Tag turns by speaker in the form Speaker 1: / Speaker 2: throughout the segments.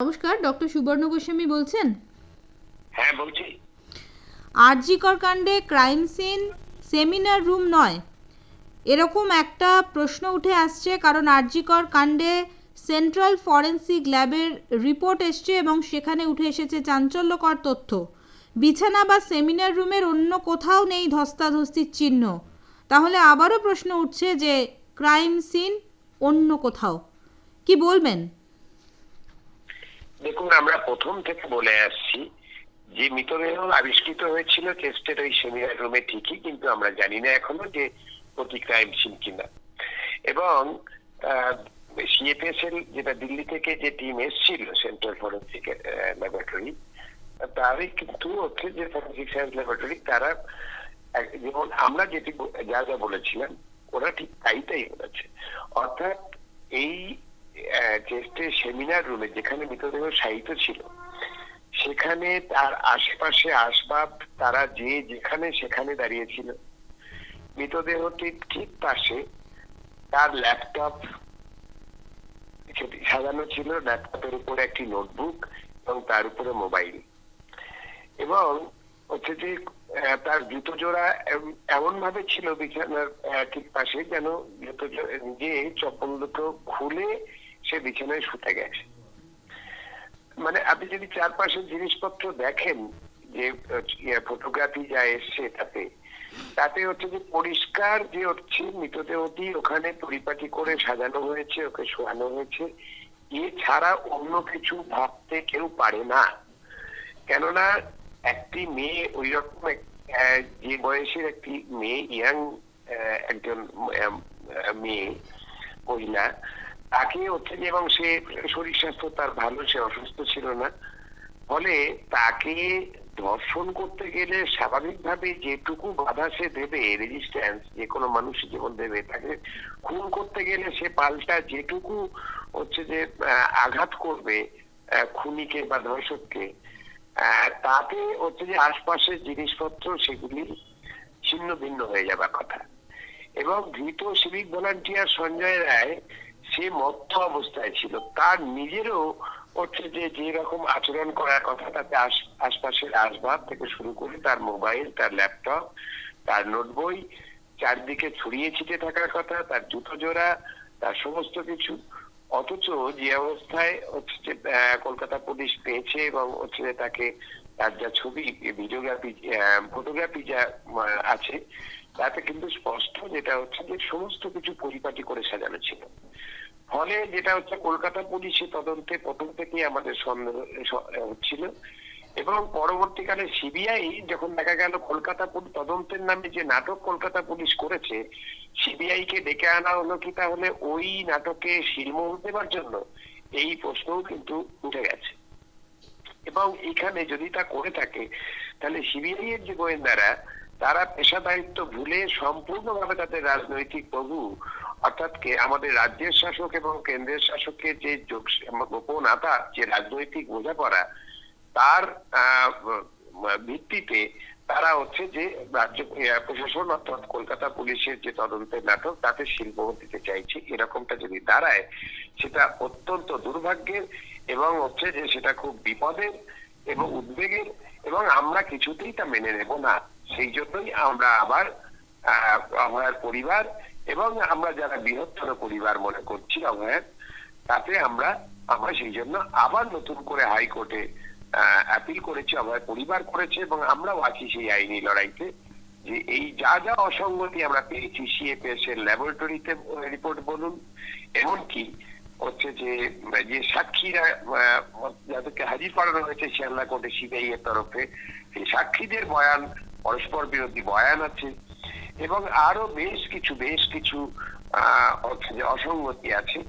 Speaker 1: নমস্কার ডক্টর সুবর্ণ গোস্বামী বলছেন?
Speaker 2: হ্যাঁ বলছি।
Speaker 1: আরজিকর কাণ্ডে ক্রাইম সিন সেমিনার রুম নয়। এরকম একটা প্রশ্ন উঠে আসছে কারণ আরজিকর কাণ্ডে সেন্ট্রাল ফরেন্সিক ল্যাবের রিপোর্ট এসছে এবং সেখানে উঠে এসেছে চাঞ্চল্যকর তথ্য। বিছানা বা সেমিনার রুমের অন্য কোথাও নেই ধস্তাধস্তির চিহ্ন। তাহলে আবারও প্রশ্ন উঠছে যে ক্রাইম সিন অন্য কোথাও। কি বলবেন?
Speaker 2: দেখুন, আমরা প্রথম থেকে বলে আসছি যে মৃতদেহ আবিষ্কৃত হয়েছিল চেস্টের ওই সেমিনার রুমে ঠিকই, কিন্তু আমরা জানি না এখনও যে প্রতি ক্রাইম সিন কিনা। এবং সিএফএসএল যেটা দিল্লি থেকে যে টিম এসেছিল সেন্ট্রাল ফরেন্সিক ল্যাবরেটরি তারই কিন্তু হচ্ছে যে ফরেন্সিক সায়েন্স ল্যাবরেটরি তারা যেমন আমরা যেটি যা যা বলেছিলাম, ওরা ঠিক তাই তাই বলেছে। অর্থাৎ এই চেস্টের সেমিনার রুমে যেখানে মৃতদেহ সাহিত্য ছিল, সেখানে তার আশেপাশে আসবাব, তারা যে যেখানে সেখানে দাঁড়িয়েছিল মৃতদেহটির ঠিক পাশে তার ল্যাপটপ সাজানো ছিল ল্যাপটপের উপরে একটি নোটবুক এবং তার উপরে মোবাইল এবং হচ্ছে যে তার জুতো জোড়া এমন ভাবে ছিল বিছানার ঠিক পাশে যেন জুতো নিজে চপ্পল দুটো খুলে সে বিছানায় শুতে গেছে। মানে আপনি যদি চারপাশের জিনিসপত্র দেখেন যে ফটোগ্রাফি যা এসছে তাতে তাতে হচ্ছে যে পরিষ্কার যে হচ্ছে মৃতদেহটি ওখানে পরিপাটি করে সাজানো হয়েছে, ওকে শোয়ানো হয়েছে। এছাড়া অন্য কিছু ভাবতে কেউ পারে না। কেননা একটি মেয়ে, ওই রকম যে বয়সের একটি মেয়ে, ইয়াং একজন মেয়ে, মহিলা তাকে হচ্ছে যে এবং সে শরীর স্বাস্থ্য তার ভালো, সে অসুস্থ ছিল না। ফলে তাকে ধর্ষণ করতে গেলে স্বাভাবিকভাবে যেটুকু বাধা সে দেবে রেজিস্ট্যান্স যে কোনো মানুষ যেমন দেবে, তাকে খুন করতে গেলে সে পাল্টা যেটুকু হচ্ছে যে আঘাত করবে খুনিকে বা ধর্ষককে তাতে হচ্ছে যে আশপাশের জিনিসপত্র সেগুলি ছিন্ন ভিন্ন হয়ে যাবার কথা। এবং ধৃত সিভিক ভলান্টিয়ার সঞ্জয় রায় সে মত্ত অবস্থায় ছিল। তার নিজেরও হচ্ছে যে যে রকম আচরণ করার কথা, তাতে আশ- আশপাশের আসবাব থেকে শুরু করে তার মোবাইল, তার ল্যাপটপ, তার নোটবই, চারদিকে ছড়িয়ে ছিটে থাকার কথা, তার জুতো জোড়া, তার সমস্ত কিছু। অথচ যে অবস্থায় হচ্ছে কলকাতা পুলিশ পেয়েছে এবং হচ্ছে যে তাকে তার যা ছবি, ভিডিওগ্রাফি ফটোগ্রাফি যা আছে, তাতে কিন্তু স্পষ্ট যেটা হচ্ছে যে সমস্ত কিছু পরিপাটি করে সাজানো ছিল। ফলে যেটা হচ্ছে কলকাতা পুলিশের তদন্তে প্রথম থেকেই আমাদের সন্দেহ হচ্ছিল। এবং পরবর্তীকালে সিবিআই যখন দেখা গেল কলকাতা পুলিশ তদন্তের নামে যে নাটক কলকাতা পুলিশ করেছে সিবিআই কে ডেকে আনা হলো কি তাহলে ওই নাটকে শিলমোহর দেওয়ার জন্য? এই প্রশ্নও কিন্তু উঠে গেছে। এবং এখানে যদি তা করে থাকে, তাহলে সিবিআই এর যে গোয়েন্দারা, তারা পেশাদারিত্ব ভুলে সম্পূর্ণভাবে তাদের রাজনৈতিক প্রভু অর্থাৎ আমাদের রাজ্যের শাসক এবং কেন্দ্রের শাসকের যে যোগ- গোপন আতা যে রাজনৈতিক বোঝাপড়া তার ভিত্তিতে তারা হচ্ছে যে রাজ্য প্রশাসন অর্থাৎ কলকাতা পুলিশের যে তদন্তের নাটক তাতে শিল্প দিতে চাইছে। এরকমটা যদি দাঁড়ায় সেটা অত্যন্ত দুর্ভাগ্যের এবং হচ্ছে যে সেটা খুব বিপদের এবং উদ্বেগের এবং আমরা কিছুতেই তা মেনে নেব না। সেই জন্যই আমরা আবার আহ, অভয়ার পরিবার এবং আমরা যারা বৃহত্তর পরিবার মনে করছি অভয়ার তাতে আমরা আমরা সেই জন্য আবার নতুন করে হাইকোর্টে অ্যাপিল করেছি অভয় পরিবার করেছে এবং আমরাও আছি সেই আইনি লড়াইতে যে এই যা যা অসঙ্গতি আমরা পেয়েছি সিএফএস এর ল্যাবরেটরিতে রিপোর্ট বলুন, এমনকি হচ্ছে যে যে সাক্ষীরা যাদেরকে হাজির করানো হয়েছে শিয়ালদা কোর্টে সিবিআই এর তরফে, সেই সাক্ষীদের বয়ান, পরস্পর বিরোধী বয়ান আছে। এবং আরও বেশ কিছু বেশ কিছু হচ্ছে যে অসঙ্গতি আছে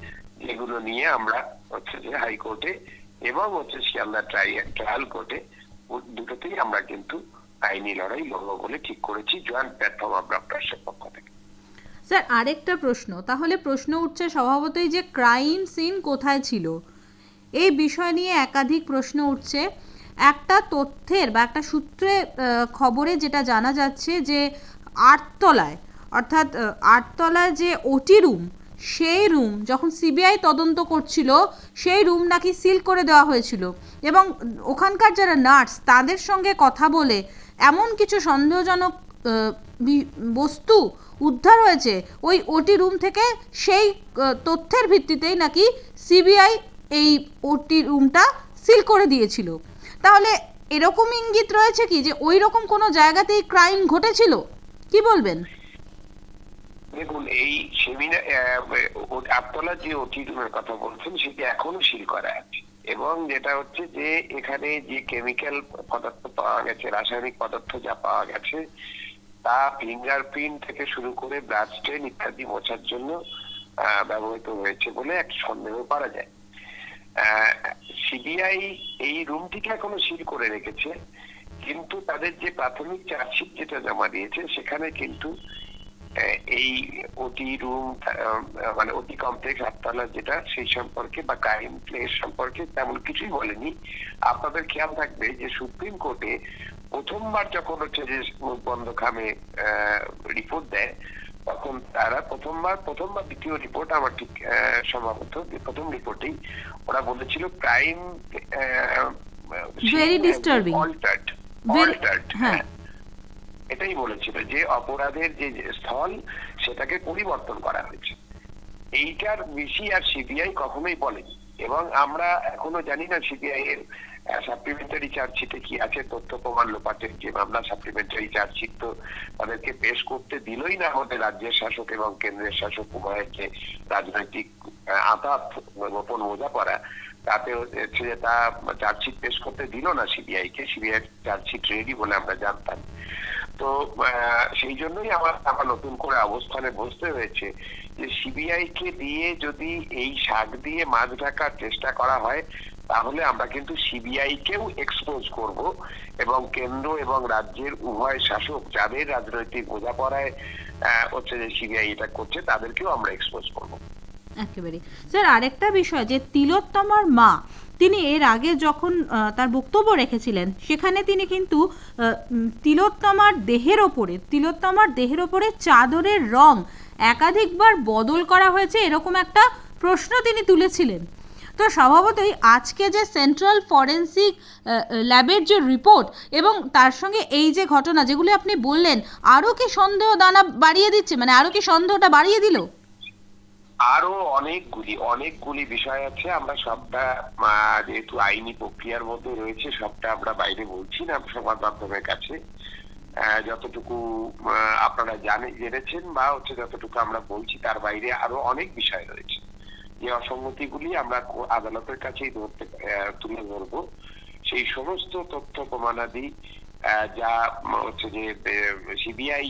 Speaker 2: যেগুলো নিয়ে আমরা হচ্ছে যে হাইকোর্টে এবং হচ্ছে শিয়ালদা ট্রায়াল কোর্টে দুটোতেই আমরা কিন্তু আইনি লড়াই লড়বো বলে ঠিক করেছি, জয়েন্ট প্ল্যাটফর্ম অফ ডক্টরসের পক্ষ থেকে।
Speaker 1: স্যার, আরেকটা প্রশ্ন, তাহলে প্রশ্ন উঠছে স্বভাবতই যে ক্রাইম সিন কোথায় ছিল? এই বিষয় নিয়ে একাধিক প্রশ্ন উঠছে। একটা তথ্যের বা একটা সূত্রে খবরে যেটা জানা যাচ্ছে যে আটতলায়, অর্থাৎ আটতলায় যে ওটি রুম, সেই রুম যখন সিবিআই তদন্ত করছিল, সেই রুম নাকি সিল করে দেওয়া হয়েছিল। এবং ওখানকার যারা নার্স, তাদের সঙ্গে কথা বলে এমন কিছু সন্দেহজনক বস্তু উদ্ধার হয়েছে, ওই ওটি রুম থেকে সেই তথ্যের ভিত্তিতেই নাকি সিবিআই এই ওটি রুমটা সিল করে দিয়েছিল। তাহলে এরকম ইঙ্গিত রয়েছে কি, যে ওই রকম কোনো জায়গাতেই ক্রাইম ঘটেছিল? কি বলবেন?
Speaker 2: দেখুন, এই সেমিনার আপতলা যে ওটি কথা বলছেন, সেটি এখনও সিল করা আছে এবং যেটা হচ্ছে যে, এখানে যে কেমিক্যাল পদার্থ পাওয়া গেছে, রাসায়নিক পদার্থ যা পাওয়া গেছে, তা ফিঙ্গারপ্রিন্ট থেকে শুরু করে ব্লাড স্টেন ইত্যাদি মোছার জন্য ব্যবহৃত হয়েছে বলে এক সন্দেহ করা যায়। সিবিআই এই রুমটিকে এখনও সিল করে রেখেছে। কিন্তু তাদের যে প্রাথমিক চার্জশিট যেটা জমা দিয়েছে সেখানে কিন্তু এই ওটি রুম মানে ওটি কমপ্লেক্স আটতলা যেটা সেই সম্পর্কে বা ক্রাইম প্লেস সম্পর্কে তেমন কিছুই বলেনি আপনাদের খেয়াল থাকবে যে সুপ্রিম কোর্টে প্রথমবার যখন হচ্ছে যে বন্ধ খামে রিপোর্ট দেয় তখন তারা প্রথমবার প্রথমবার দ্বিতীয় রিপোর্ট আমার ঠিক সম্ভবত প্রথম রিপোর্টেই ওরা বলেছিল ক্রাইম. অল্টার্ড
Speaker 1: Very-
Speaker 2: অল্টার্ড
Speaker 1: হ্যাঁ।
Speaker 2: এটাই বলেছিল যে অপরাধের যে স্থল সেটাকে পরিবর্তন করা হয়েছে। এইটার বেশি আর সিবিআই কখনোই বলেনি। এবং আমরা এখনও জানি না সিবিআই এর সাপ্লিমেন্টারি চার্জশিটে কি আছে তথ্য প্রমাণ লোপাটের যে মামলা সাপ্লিমেন্টারি চার্জশিট তো তাদেরকে পেশ করতে দিলই না আমাদের রাজ্যের শাসক এবং কেন্দ্রের শাসক উভয়ের যে রাজনৈতিক আতাত গোপন বোঝাপড়া তাতে হচ্ছে যে তা চার্জশিট পেশ করতে দিল না সিবিআই কে সিবিআই চার্জশিট রেডি বলে আমরা জানতাম। তো সেই জন্যই আমার আমার নতুন করে অবস্থানে বসতে হয়েছে যে সিবিআই কে দিয়ে যদি এই শাক দিয়ে মাছ ঢাকার চেষ্টা করা হয়, তাহলে আমরা কিন্তু সিবিআই কেও এক্সপোজ করব এবং কেন্দ্র এবং রাজ্যের উভয় শাসক যাদের রাজনৈতিক বোঝাপড়ায় হচ্ছে যে সিবিআই এটা করছে, তাদেরকেও আমরা এক্সপোজ করব।
Speaker 1: একেবারে স্যার, আরেকটা বিষয়, যে তিলোত্তমার মা, তিনি এর আগে যখন তার বক্তব্য রেখেছিলেন, সেখানে তিনি কিন্তু তিলোত্তমার দেহের ওপরে, তিলোত্তমার দেহের ওপরে চাদরের রং একাধিকবার বদল করা হয়েছে এরকম একটা প্রশ্ন তিনি তুলেছিলেন। তো স্বভাবতই আজকে যে সেন্ট্রাল ফরেন্সিক ল্যাবের যে রিপোর্ট এবং তার সঙ্গে এই যে ঘটনা, যেগুলি আপনি বললেন আরও কি সন্দেহ দানা বাড়িয়ে দিচ্ছে মানে আরও কি সন্দেহটা বাড়িয়ে দিল?
Speaker 2: আরও অনেকগুলি অনেকগুলি বিষয় আছে। আমরা সবটা যেহেতু আইনি প্রক্রিয়ার মধ্যে রয়েছে, সবটা আমরা বাইরে বলছি না সংবাদ মাধ্যমের কাছে। যতটুকু আপনারা জানে, জেনেছেন বা হচ্ছে যতটুকু আমরা বলছি, তার বাইরে আরও অনেক বিষয় রয়েছে। যে অসঙ্গতিগুলি আমরা আদালতের কাছেই ধরতে তুলে ধরবো। সেই সমস্ত তথ্য প্রমাণাদি যা, হচ্ছে যে সিবিআই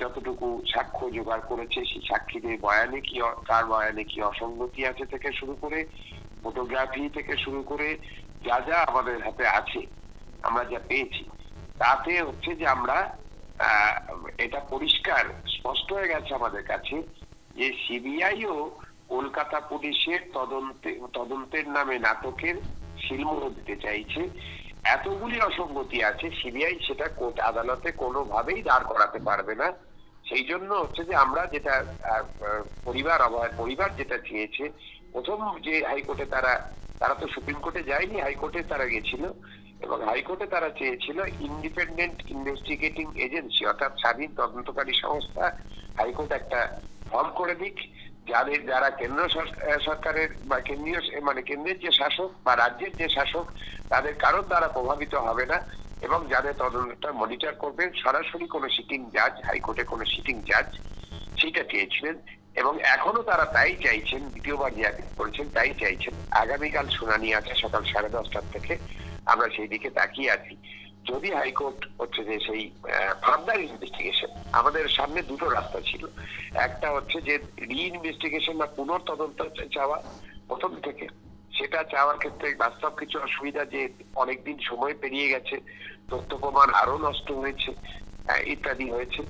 Speaker 2: যতটুকু সাক্ষ্য জোগাড় করেছে সেই সাক্ষীদের বয়ানে কি কার বয়ানে কি অসঙ্গতি আছে থেকে শুরু করে ফটোগ্রাফি থেকে শুরু করে যা যা আমাদের হাতে আছে, আমরা যা পেয়েছি, তাতে হচ্ছে যে আমরা এটা পরিষ্কার, স্পষ্ট হয়ে গেছে আমাদের কাছে যে সিবিআইও কলকাতা পুলিশের তদন্তে তদন্তের নামে নাটকের শিলমোহর দিতে চাইছে। এতগুলি অসঙ্গতি আছে, সিবিআই সেটা কোর্ট, আদালতে কোনোভাবেই দাঁড় করাতে পারবে না। সেই জন্য হচ্ছে যে আমরা যেটা পরিবার অভয় পরিবার যেটা চেয়েছে, প্রথম যে হাইকোর্টে তারা তারা তো সুপ্রিম কোর্টে যায়নি, হাইকোর্টে তারা গেছিল এবং হাইকোর্টে তারা চেয়েছিল ইন্ডিপেন্ডেন্ট ইনভেস্টিগেটিং এজেন্সি অর্থাৎ স্বাধীন তদন্তকারী সংস্থা হাইকোর্ট একটা ফর্ম করে দিক। যাদের যারা কেন্দ্র সরকারের বা কেন্দ্রীয় মানে কেন্দ্রের যে শাসক বা রাজ্যের যে শাসক, তাদের কারোর দ্বারা প্রভাবিত হবে না এবং যাদের তদন্তটা মনিটর করবেন সরাসরি কোনো সিটিং জাজ হাইকোর্টে কোনো সিটিং জাজ সেটা চেয়েছিলেন এবং এখনও তারা তাই চাইছেন, দ্বিতীয়বার আপিল করেছেন, তাই চাইছেন। আগামীকাল শুনানি আছে সকাল সাড়ে দশটার থেকে, আমরা সেই দিকে তাকিয়ে আছি। যদি হাইকোর্ট হচ্ছে যে সেই ফার্দার ইনভেস্টিগেশন আমাদের সামনে দুটো রাস্তা ছিল। একটা হচ্ছে যে রি ইনভেস্টিগেশন বা পুনর্তদন্ত চাওয়া প্রথম থেকে। সেটা চাওয়ার ক্ষেত্রে বাস্তব কিছু অসুবিধা যে অনেকদিন সময় পেরিয়ে গেছে, তথ্য প্রমাণ আরও নষ্ট হয়েছে ইত্যাদি হয়েছে।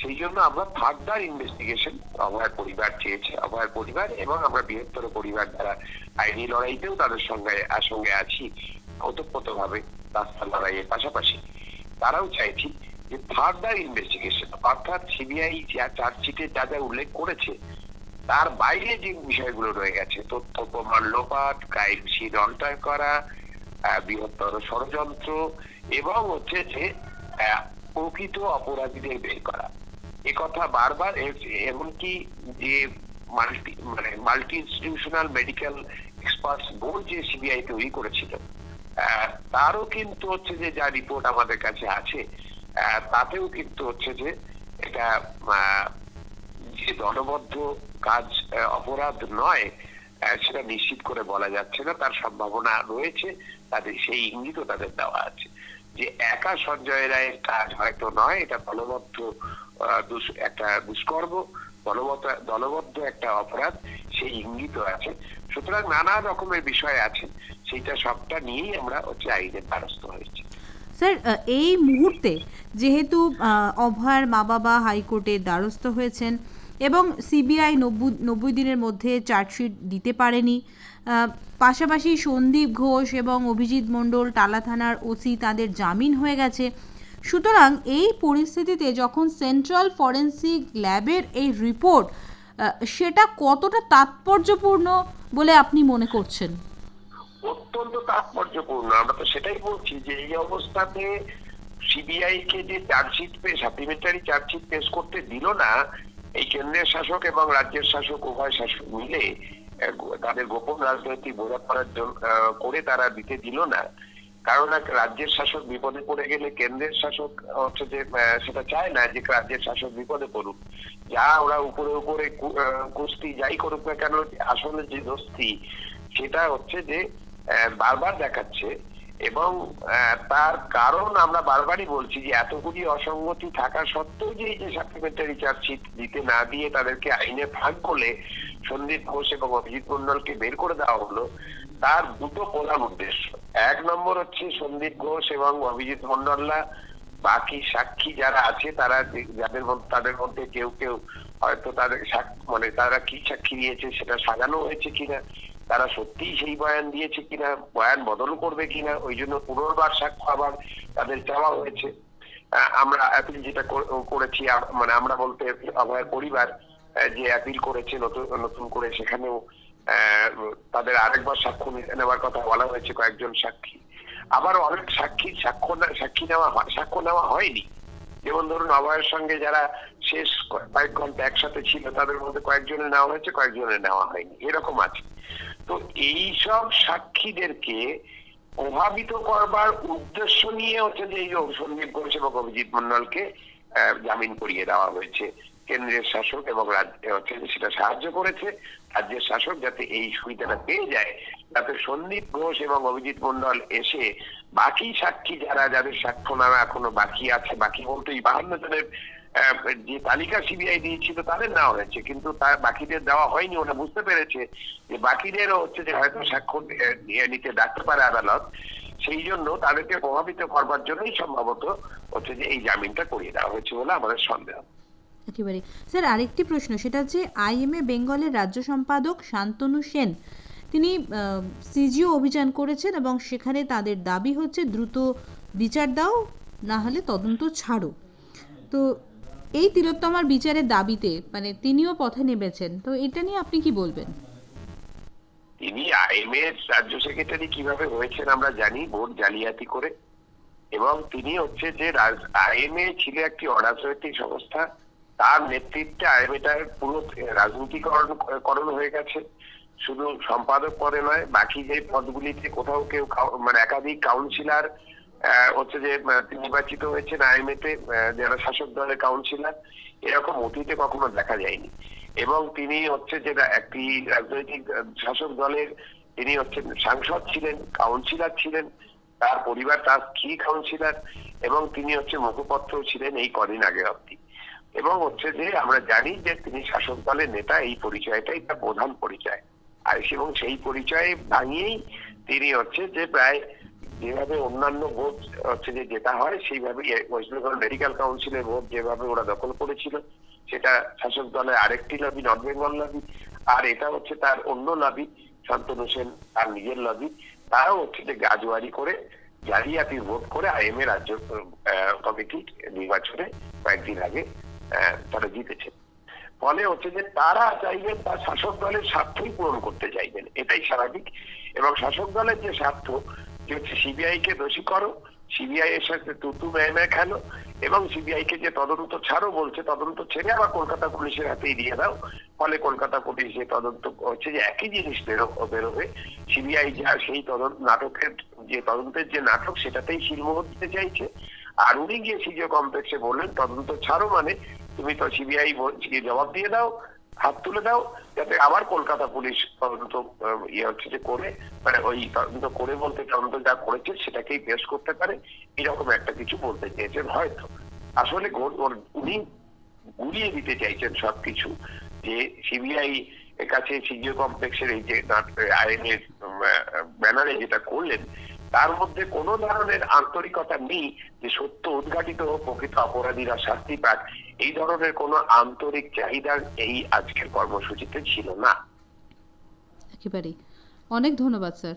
Speaker 2: সেই জন্য আমরা ফার্দার ইনভেস্টিগেশন অভয়ের পরিবার চেয়েছে অভয়ের পরিবার এবং আমরা বৃহত্তর পরিবার দ্বারা আইনি লড়াইতেও তাদের সঙ্গে সঙ্গে আছি। ওতপ্রোত ভাবে রাস্তা লড়াইয়ের পাশাপাশি। তারাও চাইছি যে ফার্দার ইনভেস্টিগেশন অর্থাৎ সিবিআই যা চার্জশিটে যা যা উল্লেখ করেছে, তার বাইরে যে বিষয়গুলো রয়ে গেছে, তথ্য প্রমাণ, লোপাট ক্রাইম সিন অল্টার করা বৃহত্তর ষড়যন্ত্র এবং হচ্ছে যে প্রকৃত অপরাধীদের বের করা। এ কথা বারবার এমনকি যে মাল্টি মানে multi institutional medical experts board যে সিবিআই তৈরি করেছিল তারও কিন্তু হচ্ছে যে যা রিপোর্ট আমাদের কাছে আছে তাতেও কিন্তু হচ্ছে যে এটা যে দলবদ্ধ কাজ অপরাধ নয় সেটা নিশ্চিত করে বলা যাচ্ছে না, তার সম্ভাবনা রয়েছে, তাদের সেই ইঙ্গিতও তাদের দেওয়া আছে। যে একা সঞ্জয় রায়ের কাজ হয়তো নয়, এটা দলবদ্ধ একটা দুষ্কর্ম, দলবদ্ধ দলবদ্ধ একটা অপরাধ, সেই ইঙ্গিত আছে। সুতরাং নানা রকমের বিষয় আছে। সেইটা সবটা নিয়েই আমরা হচ্ছে আইনের দ্বারস্থ হয়েছি।
Speaker 1: স্যার এই মুহূর্তে যেহেতু অভয়ার মা বাবা হাইকোর্টের দ্বারস্থ হয়েছেন এবং সিবিআই নব্বই নব্বই দিনের মধ্যে চার্জশিট দিতে পারেনি পাশাপাশি সন্দীপ ঘোষ এবং অভিজিৎ মণ্ডল টালা থানার ওসি তাদের জামিন হয়ে গেছে। সুতরাং এই পরিস্থিতিতে যখন সেন্ট্রাল ফরেন্সিক ল্যাবের এই রিপোর্ট সেটা কতটা তাৎপর্যপূর্ণ বলে আপনি মনে করছেন?
Speaker 2: অত্যন্ত তাৎপর্যপূর্ণ। আমরা তো সেটাই বলছি যে এই অবস্থাতে সিবিআই কে যে চার্জশিট পেশ সাপ্লিমেন্টারি চার্জশিট পেশ করতে দিল না এই কেন্দ্রের শাসক এবং রাজ্যের শাসক উভয় শাসক মিলে তাদের গোপন রাজনৈতিক বোঝাপড়ার জন্য আহ, করে তারা দিতে দিল না। কারণ রাজ্যের শাসক বিপদে পড়ে গেলে কেন্দ্রের শাসক হচ্ছে যে সেটা চায় না যে রাজ্যের শাসক বিপদে পড়ুক। যা ওরা উপরে উপরে কুস্তি যাই করুক না কেন আসলে যে দোস্তি সেটা হচ্ছে যে বারবার দেখাচ্ছে এবং তার কারণ আমরা বারবারই বলছি যে এতগুলি অসঙ্গতি থাকা সত্ত্বেও যে এই যে সাপ্লিমেন্টারি চার্জশিট দিতে না দিয়ে তাদেরকে আইনে ফাঁক বলে সন্দীপ ঘোষ এবং অভিজিৎ মন্ডলকে বের করে দেওয়া হলো, তার দুটো প্রধান উদ্দেশ্য। এক নম্বর হচ্ছে সন্দীপ ঘোষ এবং অভিজিৎ মন্ডলরা বাকি সাক্ষী যারা আছে, তারা যাদের তাদের মধ্যে কেউ কেউ হয়তো তাদের মানে তারা কি সাক্ষী দিয়েছে সেটা সাজানো হয়েছে কিনা তারা সত্যিই সেই বয়ান দিয়েছে কিনা, বয়ান বদল করবে কিনা, ওই জন্য পুনর্বার সাক্ষ্য আবার তাদের চাওয়া হয়েছে। আমরা অ্যাপিল যেটা করেছি মানে আমরা বলতে অভয়ের পরিবার যে অ্যাপিল করেছে নতুন নতুন করে সেখানেও তাদের আরেকবার সাক্ষ্য নেওয়ার কথা বলা হয়েছে, কয়েকজন সাক্ষী। আবার অনেক সাক্ষী, সাক্ষ্য সাক্ষী নেওয়া হয়- সাক্ষ্য নেওয়া হয়নি। যেমন ধরুন অভয়ের সঙ্গে যারা শেষ কয়েক ঘণ্টা একসাথে ছিল, তাদের মধ্যে কয়েকজনের নেওয়া হয়েছে, কয়েকজনের নেওয়া হয়নি। এরকম আছে। তো এই সব সাক্ষীদেরকে প্রভাবিত করবার উদ্দেশ্য নিয়ে হচ্ছে যে এই সন্দীপ ঘোষ এবং অভিজিৎ মন্ডলকে জামিন করিয়ে দেওয়া হয়েছে। কেন্দ্রের শাসক এবং রাজ্য হচ্ছে যে সেটা সাহায্য করেছে। রাজ্যের শাসক যাতে এই সুবিধাটা পেয়ে যায় যাতে সন্দীপ ঘোষ এবং অভিজিৎ মন্ডল এসে বাকি সাক্ষী যারা, যাদের সাক্ষ্য নামা এখনও বাকি আছে, বাকি বলতে এই বাহান্ন জনের যে তালিকা সিবিআই দিয়েছিল তাদের নেওয়া হয়েছে, কিন্তু তার বাকিদের দেওয়া হয়নি, ওরা বুঝতে পেরেছে যে বাকিদেরও হচ্ছে যে হয়তো নিয়ে নিতে ডাকতে পারে আদালত, সেই জন্য তাদেরকে প্রভাবিত করবার জন্যই সম্ভবত হচ্ছে যে এই জামিনটা করিয়ে দেওয়া হয়েছে বলে আমাদের সন্দেহ।
Speaker 1: একেবারে। স্যার, আরেকটি প্রশ্ন, সেটা হচ্ছে আইএমএ বেঙ্গলের রাজ্য সম্পাদক শান্তনু সেন, তিনি সিজিও অভিযান করেছেন এবং সেখানে তাদের দাবি হচ্ছে দ্রুত বিচার দাও, না হলে তদন্ত ছাড়ো। তো এই তিলোত্তমার বিচারের দাবিতে মানে তিনিও পথে নেমেছেন। তো এটা নিয়ে আপনি কি বলবেন?
Speaker 2: তিনি আইএমএ রাজ্য সেক্রেটারি কীভাবে হয়েছেন আমরা জানি ভোট জালিয়াতি করে। এবং তিনি হচ্ছে যে আইএমএ ছিল একটি অরাজনৈতিক সংস্থা, তার নেতৃত্বে আইএমএটার পুরো রাজনীতিকরণ, করণ হয়ে গেছে। শুধু সম্পাদক পদে নয়, বাকি যে পদগুলিতে কোথাও কেউ মানে একাধিক কাউন্সিলর হচ্ছে যে নির্বাচিত হয়েছেন আইএমএ তে যারা শাসক দলের কাউন্সিলর এরকম অতীতে কখনো দেখা যায়নি। এবং তিনি হচ্ছে যে একটি রাজনৈতিক শাসক দলের তিনি হচ্ছে সাংসদ ছিলেন কাউন্সিলর ছিলেন, তার পরিবার, তার স্ত্রী কাউন্সিলর এবং তিনি হচ্ছে মুখপত্র ছিলেন এই কদিন আগে অব্দি এবং হচ্ছে যে, আমরা জানি যে, তিনি শাসক দলের নেতা, এই পরিচয়টাই তার প্রধান পরিচয়। আর এবং সেই পরিচয় ভাঙিয়েই তিনি হচ্ছে যে, প্রায় যেভাবে অন্যান্য ভোট হচ্ছে যে যেটা হয় সেইভাবে ওয়েস্ট বেঙ্গল মেডিকেল কাউন্সিলের ভোট যেভাবে ওরা দখল করেছিল, সেটা শাসক দলের আরেকটি লবি নর্থ বেঙ্গল লবি আর এটা হচ্ছে তার অন্য লবি শান্তনু সেন তার নিজের লবি তারাও হচ্ছে যে গাজওয়ারি করে জালিয়াতির ভোট করে আইএমএ রাজ্য কমিটি নির্বাচনে কয়েকদিন আগে তারা জিতেছে। ফলে হচ্ছে যে তারা চাইবেন তার শাসক দলের স্বার্থই পূরণ করতে চাইবেন, এটাই স্বাভাবিক। এবং শাসক দলের যে স্বার্থ যে হচ্ছে সিবিআই কে দোষী করো সিবিআই এর সাথে তুতু মেয়ে খেলো, এবং সিবিআই কে যে তদন্ত ছাড়ো বলছে, তদন্ত ছেড়ে আবার কলকাতা পুলিশের হাতেই দিয়ে দাও। ফলে কলকাতা পুলিশ যে তদন্ত হচ্ছে যে একই জিনিস বেরো, বেরোবে। সিবিআই যা সেই তদন্ত, নাটকের যে তদন্তের যে নাটক, সেটাতেই শিলমোহর দিতে চাইছে। আর উনি গিয়ে সিজিও কমপ্লেক্সে বললেন, তদন্ত ছাড়ো মানে তুমি তো সিবিআই জবাব দিয়ে দাও। হাত তুলে দাও, যাতে আবার কলকাতা পুলিশ তদন্ত ইয়ে হচ্ছে যে করে মানে ওই তদন্ত করে বলতে তদন্ত যা করেছে সেটাকেই পেশ করতে পারে, এরকম একটা কিছু বলতে চেয়েছেন হয়তো। আসলে উনি গুলিয়ে দিতে চাইছেন সবকিছু, যে সিবিআই কাছে সিজিও কমপ্লেক্সের এই যে আইনের ব্যানারে যেটা করলেন তার মধ্যে কোন ধরনের আন্তরিকতা নেই যে সত্য উদ্ঘাটিত হোক, প্রকৃত অপরাধীরা শাস্তি পাক। এই ধরনের কোন আন্তরিক চাহিদা এই আজকের কর্মসূচিতে ছিল না।
Speaker 1: একেবারেই। অনেক ধন্যবাদ, স্যার।